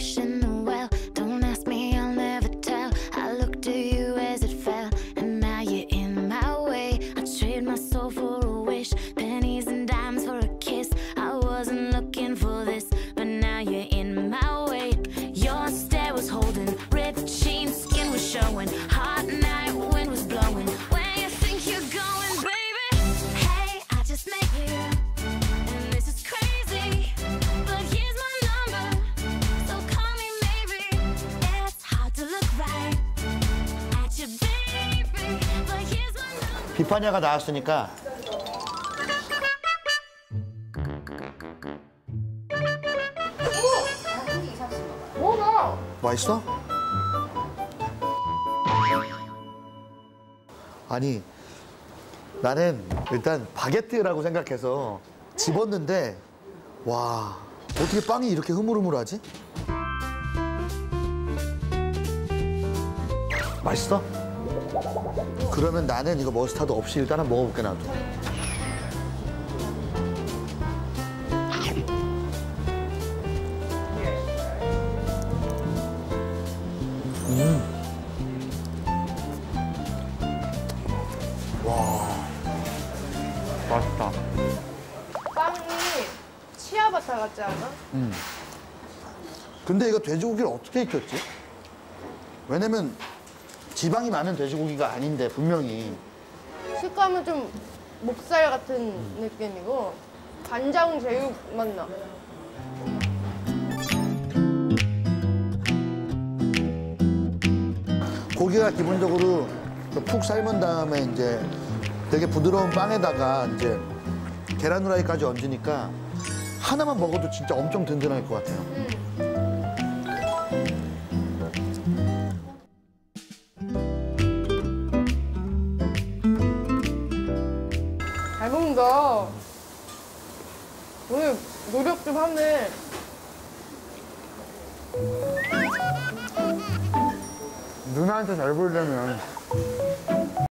wishing 비파냐가 나왔으니까? 맛있어? 아니 나는 일단 바게트라고 생각해서 집었는데 와 어떻게 빵이 이렇게 흐물흐물하지? 맛있어? 그러면 나는 이거 머스타드 없이 일단 한번 먹어볼게 나도. 맛있다. 빵이 치아바타 같지 않아? 근데 이거 돼지고기를 어떻게 익혔지? 왜냐면 지방이 많은 돼지고기가 아닌데 분명히 식감은 좀 목살 같은 느낌이고 간장 제육 맛나. 고기가 기본적으로 그푹 삶은 다음에 이제 되게 부드러운 빵에다가 이제 계란 후라이까지 얹으니까 하나만 먹어도 진짜 엄청 든든할 것 같아요. 잘 먹는다. 오늘 노력 좀 하네. 누나한테 잘 보이려면